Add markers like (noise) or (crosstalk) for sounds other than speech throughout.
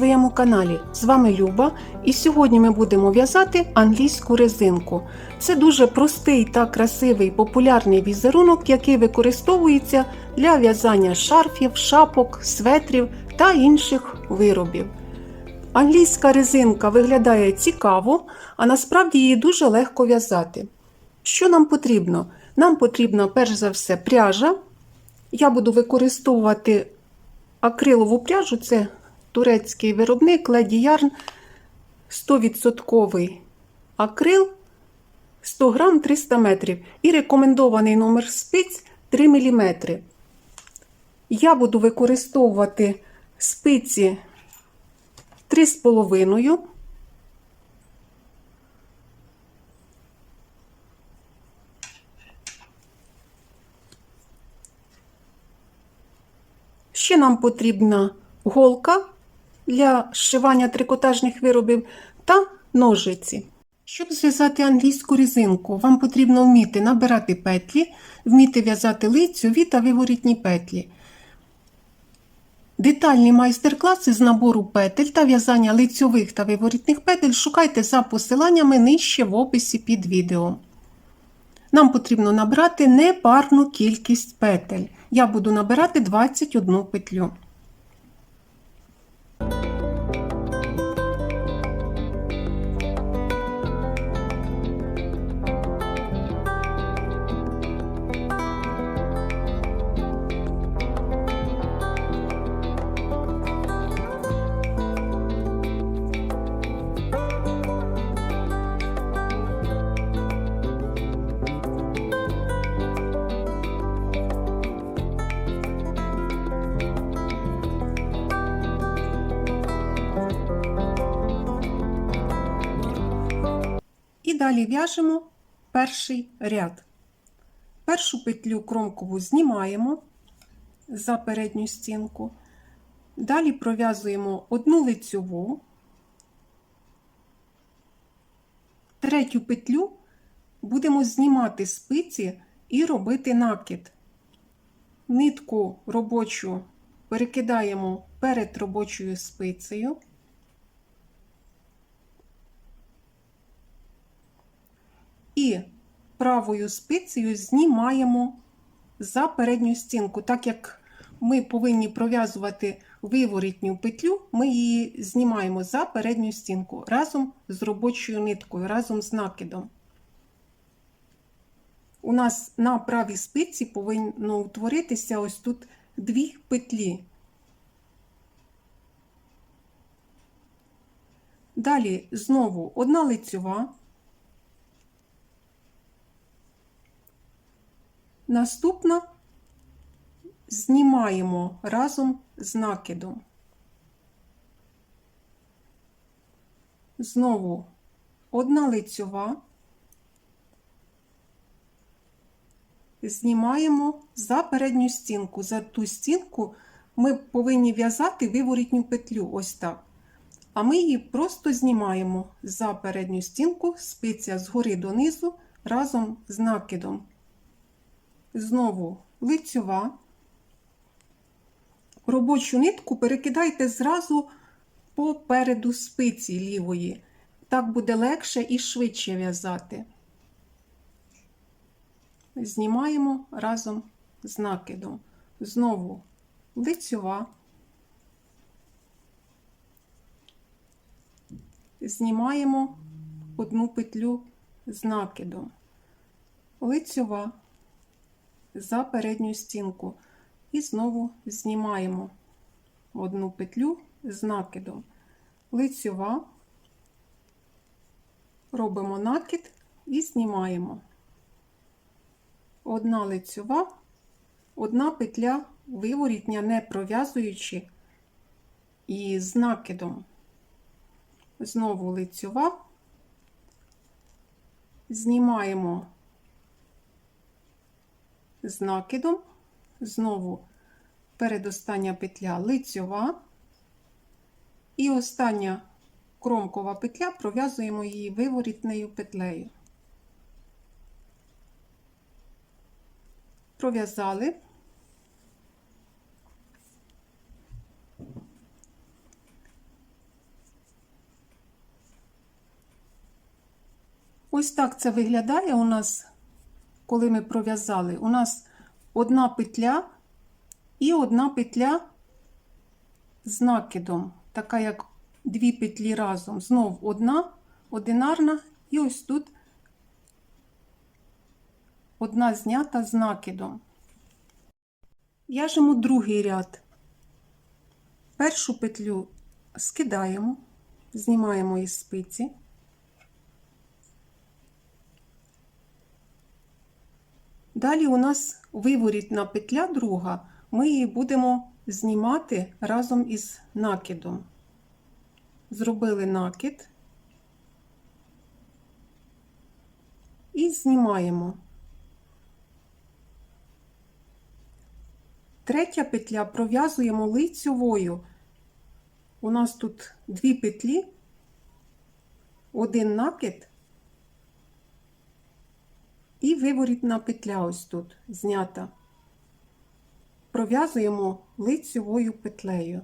Своєму каналі. З вами Люба, і сьогодні ми будемо в'язати англійську резинку. Це дуже простий та красивий популярний візерунок, який використовується для в'язання шарфів, шапок, светрів та інших виробів. Англійська резинка виглядає цікаво, а насправді її дуже легко в'язати. Що нам потрібно? Нам потрібно перш за все пряжа. Я буду використовувати акрилову пряжу, це турецький виробник Yarn 100% акрил 100 грам 300 метрів. І рекомендований номер спиць 3 мм. Я буду використовувати спиці 3,5 Ще нам потрібна голка для зшивання трикотажних виробів та ножиці. Щоб зв'язати англійську резинку, вам потрібно вміти набирати петлі, вміти в'язати лицьові та виворітні петлі. Детальні майстер-класи з набору петель та в'язання лицьових та виворітних петель шукайте за посиланнями нижче в описі під відео. Нам потрібно набрати непарну кількість петель. Я буду набирати 21 петлю. І далі в'яжемо перший ряд. Першу петлю кромкову знімаємо за передню стінку. Далі пров'язуємо одну лицьову, третю петлю будемо знімати спиці і робити накид. Нитку робочу перекидаємо перед робочою спицею. І правою спицею знімаємо за передню стінку. Так як ми повинні пров'язувати виворітню петлю, ми її знімаємо за передню стінку разом з робочою ниткою, разом з накидом. У нас на правій спиці повинно утворитися ось тут дві петлі. Далі знову одна лицьова. Наступна знімаємо разом з накидом. Знову одна лицьова, знімаємо за передню стінку. За ту стінку ми повинні в'язати виворітню петлю, ось так. А ми її просто знімаємо за передню стінку, спиця згори донизу разом з накидом. Знову лицьова. Робочу нитку перекидайте зразу попереду спиці лівої. Так буде легше і швидше в'язати. Знімаємо разом з накидом. Знову лицьова. Знімаємо одну петлю з накидом. Лицьова за передню стінку. І знову знімаємо одну петлю з накидом. Лицьова, робимо накид і знімаємо. Одна лицьова, одна петля виворітня, не пров'язуючи і з накидом. Знову лицьова, знімаємо з накидом, знову передостання петля лицьова. І остання кромкова петля пров'язуємо її виворітною петлею. Пров'язали. Ось так це виглядає у нас коли ми пров'язали. У нас одна петля і одна петля з накидом, така як дві петлі разом. Знов одна одинарна, і ось тут одна знята з накидом. В'яжемо другий ряд. Першу петлю скидаємо, знімаємо із спиці. Далі у нас виворітна петля друга, ми її будемо знімати разом із накидом. Зробили накид і знімаємо. Третя петля пров'язуємо лицьовою. У нас тут дві петлі, один накид і виворітна петля ось тут знята. Пров'язуємо лицьовою петлею.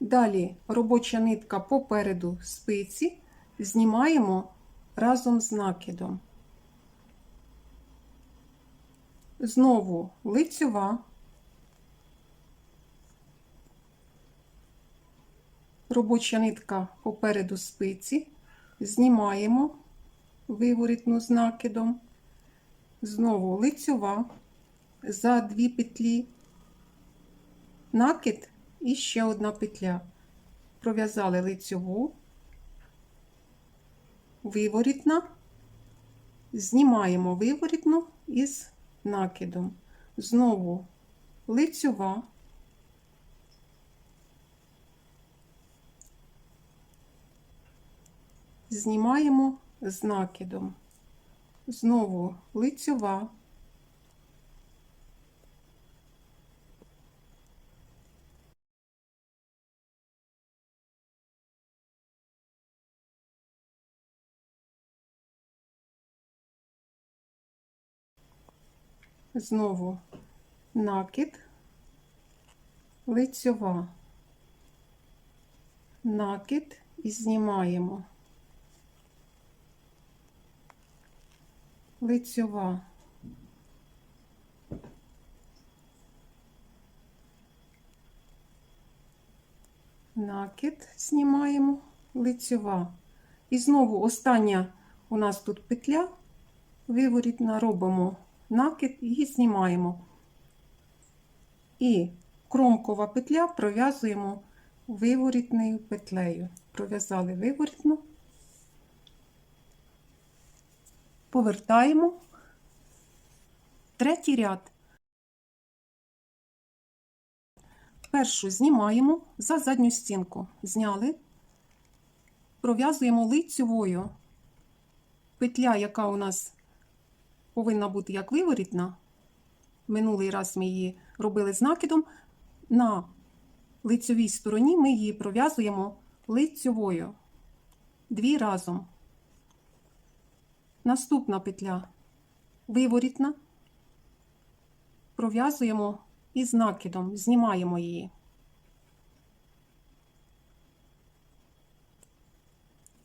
Далі робоча нитка попереду спиці знімаємо разом з накидом. Знову лицьова, робоча нитка попереду спиці, знімаємо виворітну з накидом, знову лицьова за дві петлі, накид і ще одна петля. Пров'язали лицьову, виворітна, знімаємо виворітну із накидом. Знову лицьова, знімаємо з накидом. Знову лицьова, знову накид, лицьова, накид і знімаємо. Лицьова. Накид знімаємо, лицьова. І знову остання у нас тут петля, виворітна робимо накид і знімаємо. І кромкова петля пров'язуємо виворітною петлею. Пров'язали виворітну, повертаємо третій ряд. Першу знімаємо за задню стінку. Зняли, пров'язуємо лицьовою петля, яка у нас повинна бути як виворітна. Минулий раз ми її робили з накидом. На лицьовій стороні ми її пров'язуємо лицьовою. Дві разом. Наступна петля виворітна. Пров'язуємо із накидом, знімаємо її.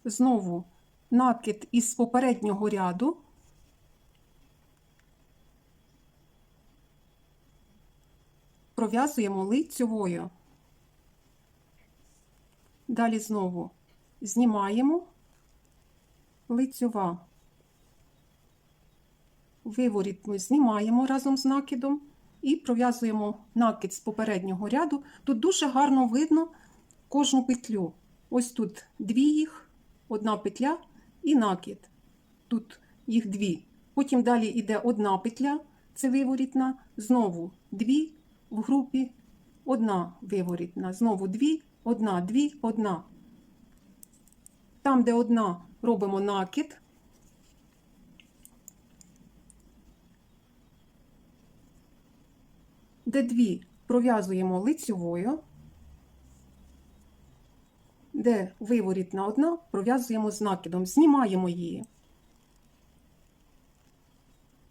Знову накид із попереднього ряду. Пров'язуємо лицьовою. Далі знову знімаємо лицьова. Виворітну знімаємо разом з накидом і пров'язуємо накид з попереднього ряду. Тут дуже гарно видно кожну петлю. Ось тут дві їх, одна петля і накид. Тут їх дві. Потім далі йде одна петля, це виворітна, знову дві в групі, одна виворітна, знову дві, одна, дві, одна. Там, де одна, робимо накид. Де дві пров'язуємо лицьовою, де виворітна одна, пров'язуємо з накидом, знімаємо її.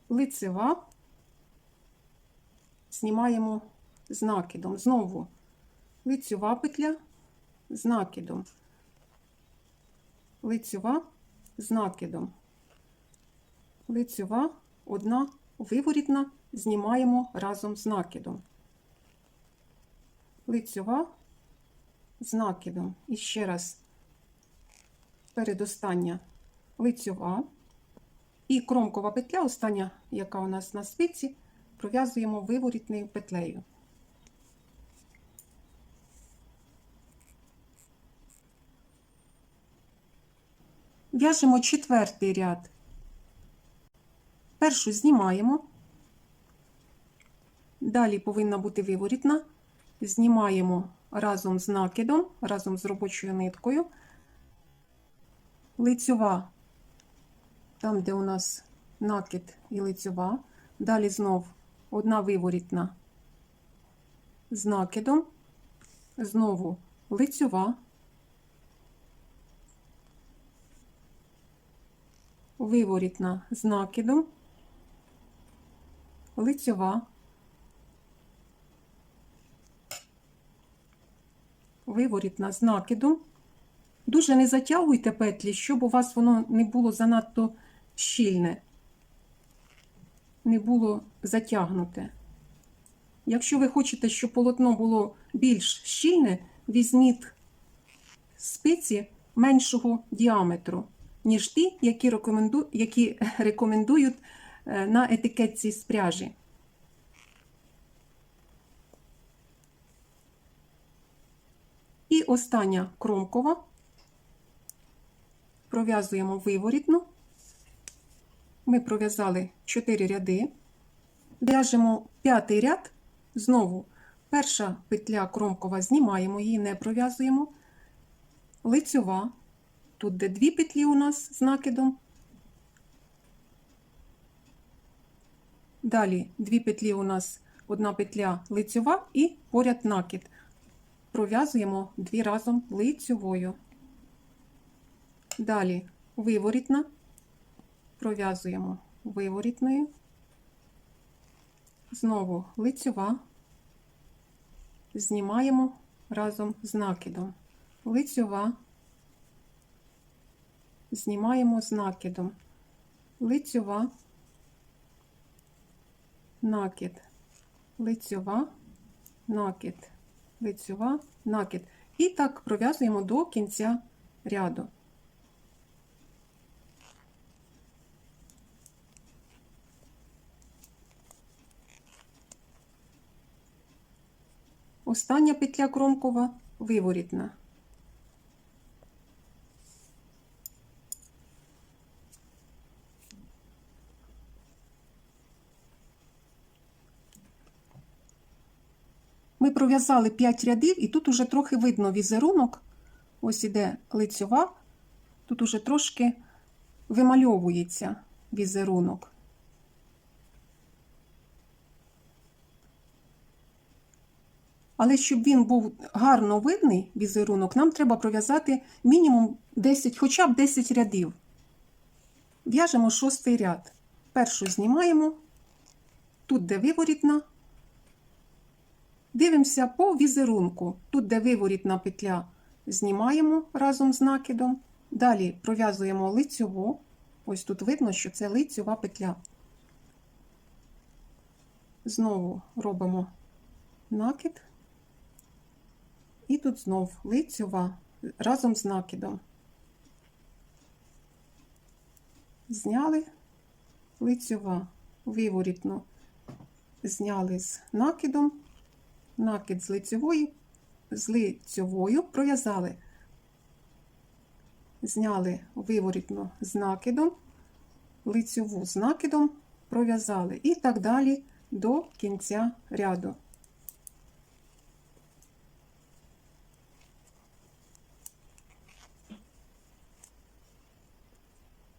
Лицева, знімаємо з накидом. Знову лицьова петля з накидом. лицьова з накидом. Лицьова, одна виворітна, знімаємо разом з накидом. Лицьова з накидом. І ще раз передостання лицьова. І кромкова петля, остання, яка у нас на спиці, пров'язуємо виворітною петлею. В'яжемо четвертий ряд. Першу знімаємо. Далі повинна бути виворітна. Знімаємо разом з накидом, разом з робочою ниткою. Лицьова, там, де у нас накид і лицьова. Далі знов одна виворітна з накидом, знову лицьова. виворітна з накидом, лицьова, виворітна з накидом. Дуже не затягуйте петлі, щоб у вас воно не було занадто щільне, не було затягнуте. Якщо ви хочете, щоб полотно було більш щільне, візьміть спиці меншого діаметру ніж ті, які, рекоменду... які (laughs) рекомендують е, на етикетці з пряжі. І остання кромкова. Пров'язуємо виворітну. Ми пров'язали 4 ряди. В'яжемо п'ятий ряд. Знову перша петля кромкова знімаємо, її не пров'язуємо. Лицьова. Тут де дві петлі у нас з накидом. Далі дві петлі у нас одна петля лицьова і поряд накид. Пров'язуємо дві разом лицьовою. Далі виворітна, пров'язуємо виворітною, знову лицьова, знімаємо разом з накидом. Лицьова знімаємо з накидом. Лицьова, накид, лицьова, накид, лицьова, накид. І так пров'язуємо до кінця ряду. Остання петля кромкова виворітна. Ми пров'язали 5 рядів, і тут уже трохи видно візерунок. Ось іде лицьова, тут уже трошки вимальовується візерунок. Але щоб він був гарно видний візерунок, нам треба пров'язати мінімум 10, хоча б 10 рядів. В'яжемо шостий ряд. Першу знімаємо, тут де виворітна, Дивимося по візерунку. Тут, де виворітна петля, знімаємо разом з накидом. Далі пров'язуємо лицьову. Ось тут видно, що це лицьова петля. Знову робимо накид. І тут знов лицьова разом з накидом. Зняли лицьова, виворітну, зняли з накидом накид з лицьової, з лицьовою пров'язали, зняли виворітну з накидом, лицьову з накидом пров'язали і так далі до кінця ряду.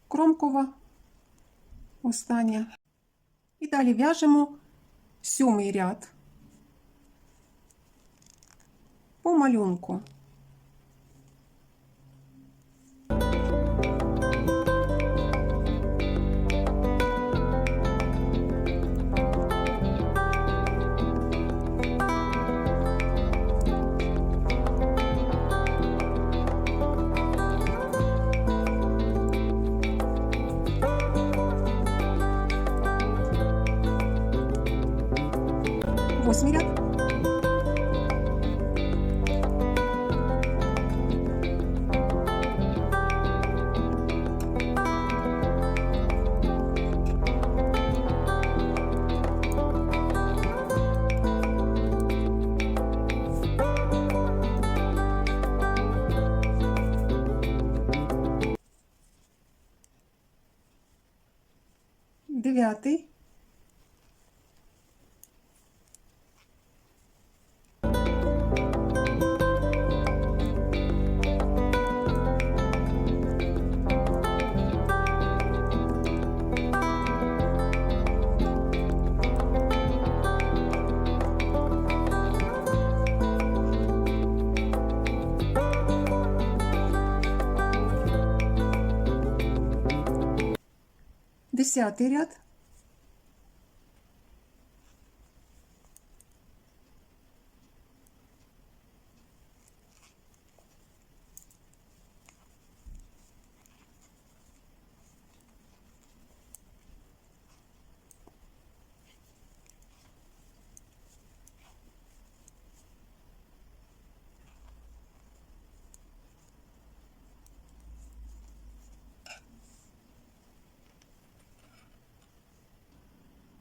Кромкова остання. І далі в'яжемо сьомий ряд по малюнку. Дев'ятий. Десятий ряд.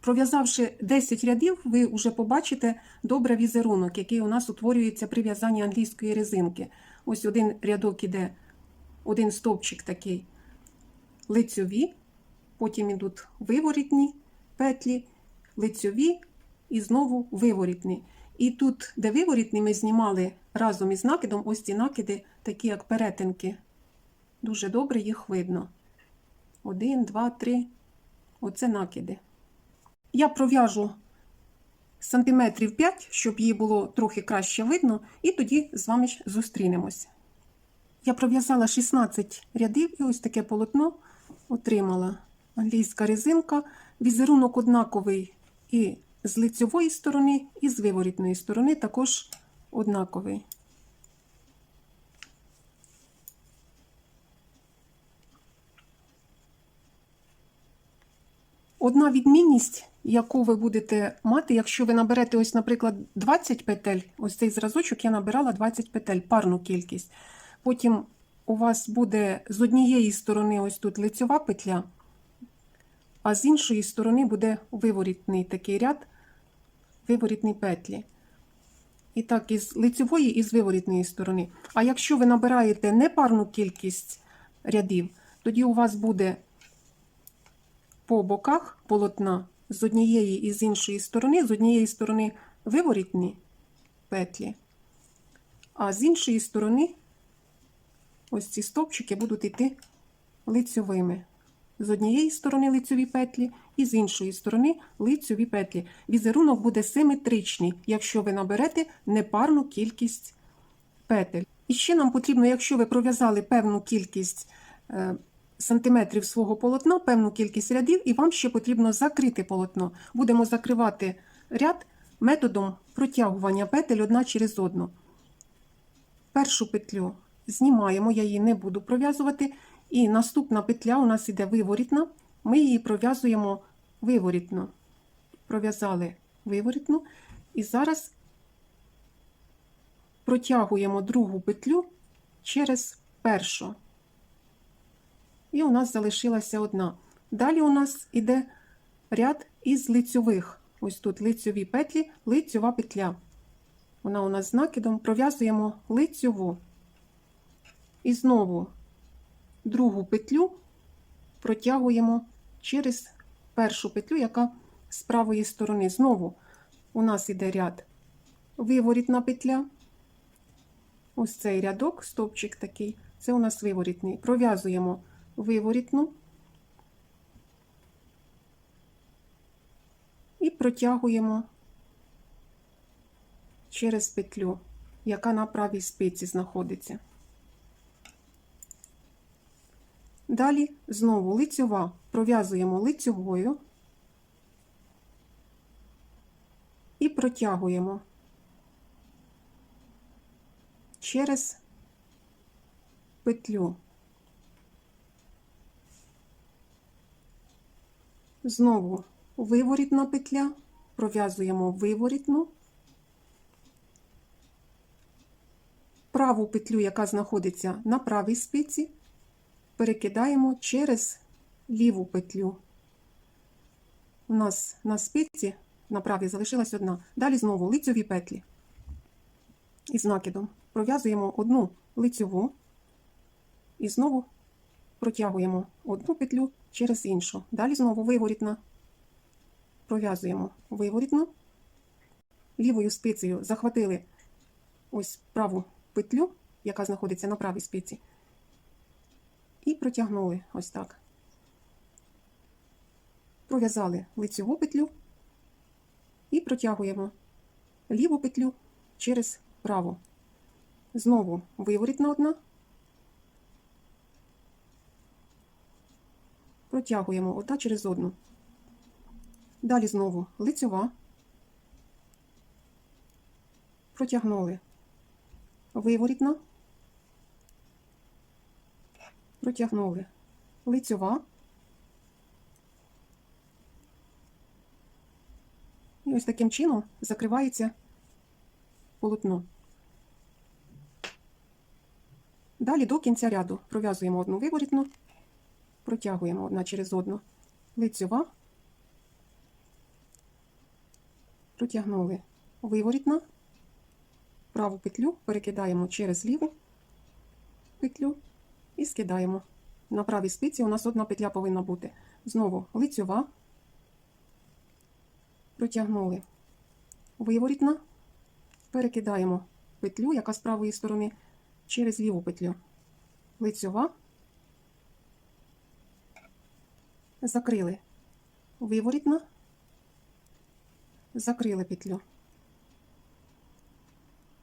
Пров'язавши 10 рядів, ви вже побачите добре візерунок, який у нас утворюється при в'язанні англійської резинки. Ось один рядок іде, один стовпчик такий лицьові, потім йдуть виворітні петлі, лицьові і знову виворітні. І тут, де виворітні, ми знімали разом із накидом, ось ці накиди, такі як перетинки. Дуже добре їх видно. Один, два, три. Оце накиди. Я пров'яжу сантиметрів 5, щоб її було трохи краще видно, і тоді з вами зустрінемось. Я пров'язала 16 рядів і ось таке полотно отримала. Англійська резинка, візерунок однаковий і з лицьової сторони, і з виворітної сторони також однаковий. Одна відмінність, яку ви будете мати, якщо ви наберете, ось, наприклад, 20 петель, ось цей зразочок я набирала 20 петель, парну кількість. Потім у вас буде з однієї сторони ось тут лицьова петля, а з іншої сторони буде виворітний такий ряд, виворітні петлі. І так, із лицьової і з виворітної сторони. А якщо ви набираєте непарну кількість рядів, тоді у вас буде по боках полотна з однієї і з іншої сторони, з однієї сторони виворітні петлі, а з іншої сторони ось ці стовпчики будуть йти лицьовими. З однієї сторони лицьові петлі, і з іншої сторони лицьові петлі. Візерунок буде симетричний, якщо ви наберете непарну кількість петель. І ще нам потрібно, якщо ви пров'язали певну кількість е, сантиметрів свого полотна, певну кількість рядів, і вам ще потрібно закрити полотно. Будемо закривати ряд методом протягування петель одна через одну. Першу петлю знімаємо, я її не буду пров'язувати. І наступна петля у нас іде виворітна, ми її пров'язуємо виворітно. Пров'язали виворітну. І зараз протягуємо другу петлю через першу. І у нас залишилася одна. Далі у нас іде ряд із лицьових. Ось тут лицьові петлі, лицьова петля. Вона у нас з накидом пров'язуємо лицьову. І знову другу петлю протягуємо через першу петлю, яка з правої сторони. Знову у нас іде ряд виворітна петля. Ось цей рядок, стовпчик такий, це у нас виворітний. Пров'язуємо виворітну і протягуємо через петлю, яка на правій спиці знаходиться. Далі знову лицьова пров'язуємо лицьовою і протягуємо через петлю. Знову виворітна петля пров'язуємо виворітну, праву петлю, яка знаходиться на правій спиці, перекидаємо через ліву петлю. У нас на спиці на правій залишилась одна. Далі знову лицьові петлі. Із накидом пров'язуємо одну лицьову і знову протягуємо одну петлю через іншу. Далі знову виворітна. Пров'язуємо виворітну. Лівою спицею захватили ось праву петлю, яка знаходиться на правій спиці, і протягнули ось так. Пров'язали лицьову петлю і протягуємо ліву петлю через праву. Знову виворітна одна. Протягуємо одна через одну. Далі знову лицьова. Протягнули. Виворітна. Протягнули. Лицьова. І ось таким чином закривається полотно. Далі до кінця ряду пров'язуємо одну виворітну, протягуємо одна через одну лицьова, протягнули виворітна, праву петлю перекидаємо через ліву петлю і скидаємо. На правій спиці у нас одна петля повинна бути. Знову лицьова, протягнули виворітна, перекидаємо петлю, яка з правої сторони, через ліву петлю. Лицьова, закрили виворітна, закрили петлю.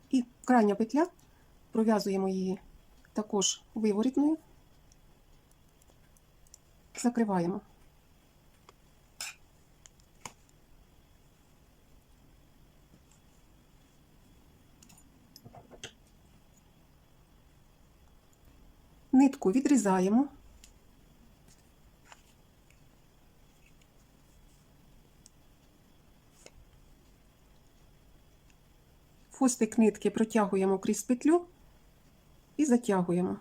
І крайня петля, пров'язуємо її також виворітною, закриваємо. Нитку відрізаємо. Хвостик нитки протягуємо крізь петлю і затягуємо.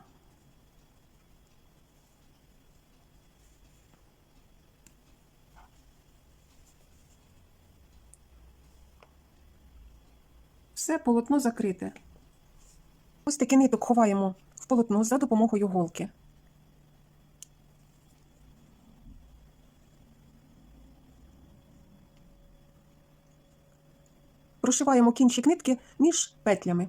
Все полотно закрите. Ось такий ниток ховаємо в полотно за допомогою голки. Прошиваємо кінчик нитки між петлями.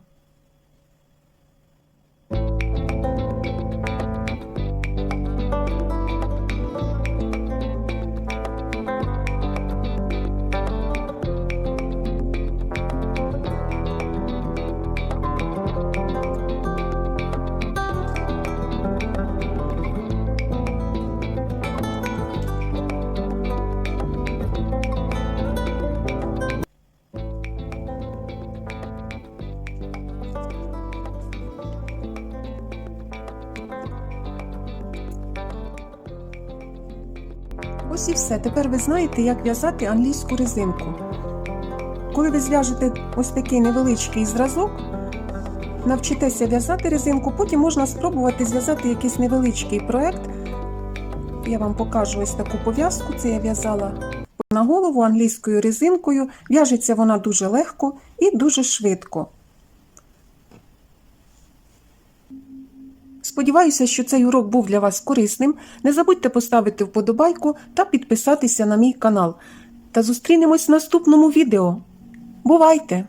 Все. Тепер ви знаєте, як в'язати англійську резинку. Коли ви зв'яжете ось такий невеличкий зразок, навчитеся в'язати резинку, потім можна спробувати зв'язати якийсь невеличкий проект. Я вам покажу ось таку пов'язку. Це я в'язала на голову англійською резинкою. В'яжеться вона дуже легко і дуже швидко. Сподіваюся, що цей урок був для вас корисним. Не забудьте поставити вподобайку та підписатися на мій канал. Та зустрінемось в наступному відео. Бувайте!